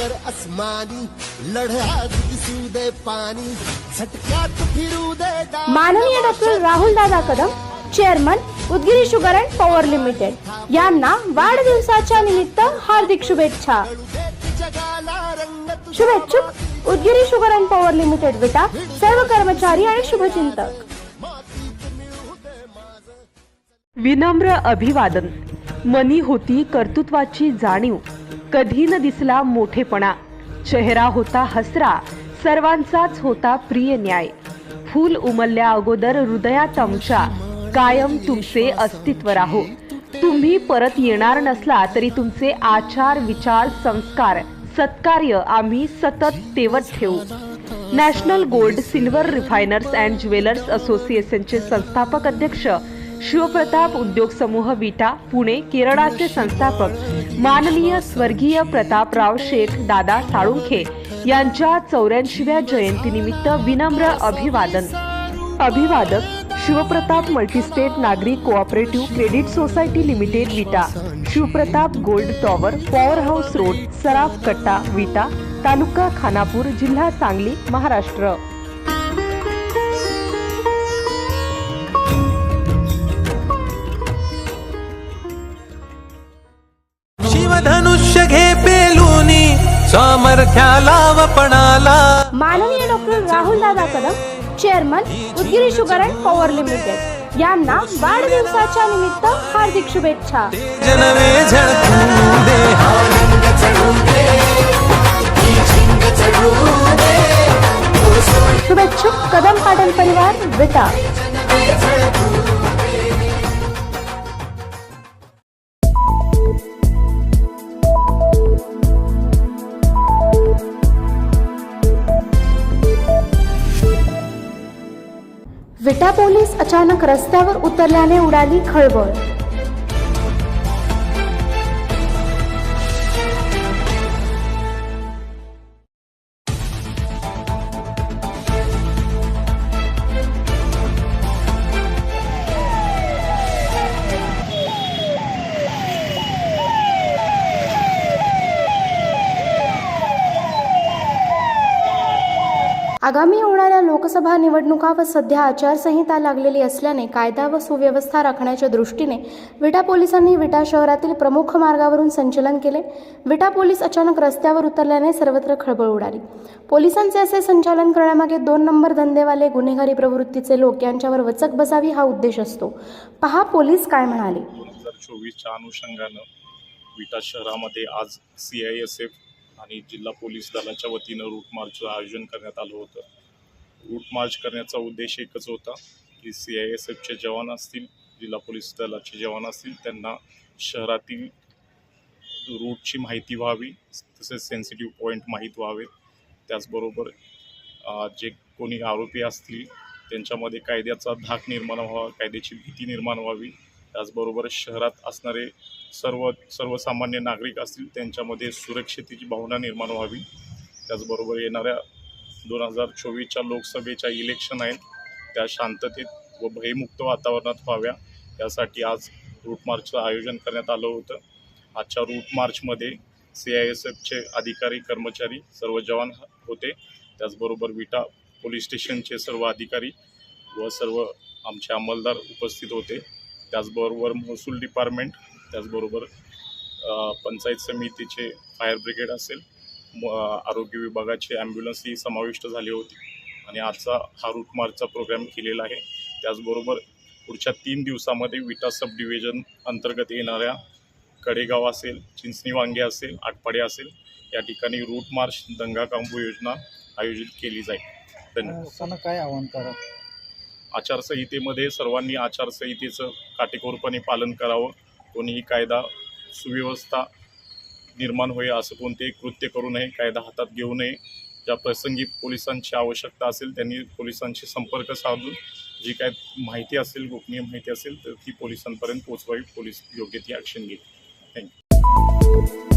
सागर अस्मानी लढ्यात दिसू दे पाणी झटक्यात फिरू दे. माननीय doctor Rahul Dada Kadam chairman Udgiri sugar and power limited. यांना वाढदिवसाच्या निमित्त हार्दिक शुभेच्छा. शुभेच्छुक Udgiri sugar and power limited Vita सर्व कर्मचारी आणि शुभचिंतक. विनम्र अभिवादन. मनी होती कर्तृत्वाची जाणीव. कधी न दिसला मोठेपणा. चेहरा होता हसरा सर्वांचाच होता प्रिय न्याय. फूल उमलल्या अगोदर हृदयात आमच्या कायम तुमचे अस्तित्व राहो. तुम्ही परत येणार नसला तरी तुमचे आचार विचार संस्कार सत्कार्य आम्ही सतत तेवत ठेवू. National gold silver refiners and jewellers असोसिएशनचे संस्थापक अध्यक्ष शिवप्रताप उद्योग समूह विटा पुणे केरळाचे संस्थापक माननीय स्वर्गीय प्रतापराव शेख दादा साळुंखे यांच्या चौऱ्याऐंशीव्या जयंतीनिमित्त विनम्र अभिवादन. अभिवादक शिवप्रताप मल्टीस्टेट नागरी cooperative credit society limited Vita Shivpratap gold tower power house road सराफ कट्टा विटा तालुका खानापूर जिल्हा सांगली महाराष्ट्र. माननीय doctor Rahul Dada Kadam chairman Udgiri sugar and power limited यांना वाढदिवसाच्या निमित्त हार्दिक शुभेच्छा. शुभेच्छुक कदम पाटील परिवार विटा. विटा पोलीस अचानक रस्त्यावर उतरल्याने उडाली खळबळ. आगामी होणाऱ्या लोकसभा निवडणुका व सध्या आचारसंहिता लागलेली असल्याने कायदा व सुव्यवस्था राखण्याच्या दृष्टीने विटा पोलिसांनी विटा शहरातील प्रमुख मार्गावरून संचलन केले. विटा पोलीस अचानक रस्त्यावर उतरल्याने सर्वत्र खळबळ उडाली. पोलिसांचे असे संचालन करण्यामागे दोन नंबर धंदेवाले गुन्हेगारी प्रवृत्तीचे लोक यांच्यावर वचक बसावी हा उद्देश असतो. पहा पोलीस काय म्हणाले. दोन हजार चोवीसच्या अनुषंगानं विटा शहरामध्ये आज सी आय एस एफ आणि जिल्हा पोलीस दलाच्या वतीनं रूट मार्चचं आयोजन करण्यात आलं होतं. रूट मार्च करण्याचा उद्देश एकच होता की सी आय एस एफचे जवान असतील जिल्हा पोलीस दलाचे जवान असतील त्यांना शहरातील रूटची माहिती व्हावी तसेच सेन्सिटिव्ह पॉईंट माहीत व्हावेत त्याचबरोबर जे कोणी आरोपी असतील त्यांच्यामध्ये कायद्याचा धाक निर्माण व्हावा कायद्याची भीती निर्माण व्हावी. त्याचबरोबर शहरात असणारे सर्व सर्वसामान्य नागरिक असतील त्यांच्यामध्ये सुरक्षितेची भावना निर्माण व्हावी. त्याचबरोबर येणाऱ्या दोन हजार चोवीसच्या लोकसभेच्या इलेक्शन आहेत. त्या शांततेत व भयमुक्त वातावरणात व्हाव्या. यासाठी आज रूट मार्चचं आयोजन करण्यात आलं होतं. आजच्या रूट मार्चमध्ये सी आय एस एफचे अधिकारी कर्मचारी सर्व जवान होते. त्याचबरोबर विटा पोलीस स्टेशनचे सर्व अधिकारी व सर्व आमचे अंमलदार उपस्थित होते. त्याचबरोबर महसूल डिपार्टमेंट त्याचबरोबर पंचायत समितीचे फायर ब्रिगेड असेल आरोग्य विभागाचे ॲम्ब्युलन्स ही समाविष्ट झाली होती. आणि आजचा हा रूट मार्चचा प्रोग्राम केलेला आहे. त्याचबरोबर पुढच्या तीन दिवसामध्ये विटा सब डिव्हिजन अंतर्गत येणाऱ्या कडेगाव असेल चिंचणी वांगे असेल आटपाडे असेल या ठिकाणी रूट मार्च दंगा कांबू योजना आयोजित केली जाईल. धन्यवाद. काय आव्हान करा? आचारसंहितेमध्ये सर्वांनी आचारसंहितेचं काटेकोरपणे पालन करावं. कोणीही कायदा सुव्यवस्था निर्माण होईल असं कोणतेही कृत्य करू नये कायदा हातात घेऊ नये. ज्या प्रसंगी पोलिसांची आवश्यकता असेल त्यांनी पोलिसांशी संपर्क साधून जी काय माहिती असेल गोपनीय माहिती असेल तर ती पोलिसांपर्यंत पोहोचवावी. पोलीस योग्य ती ॲक्शन घेईल थँक्यू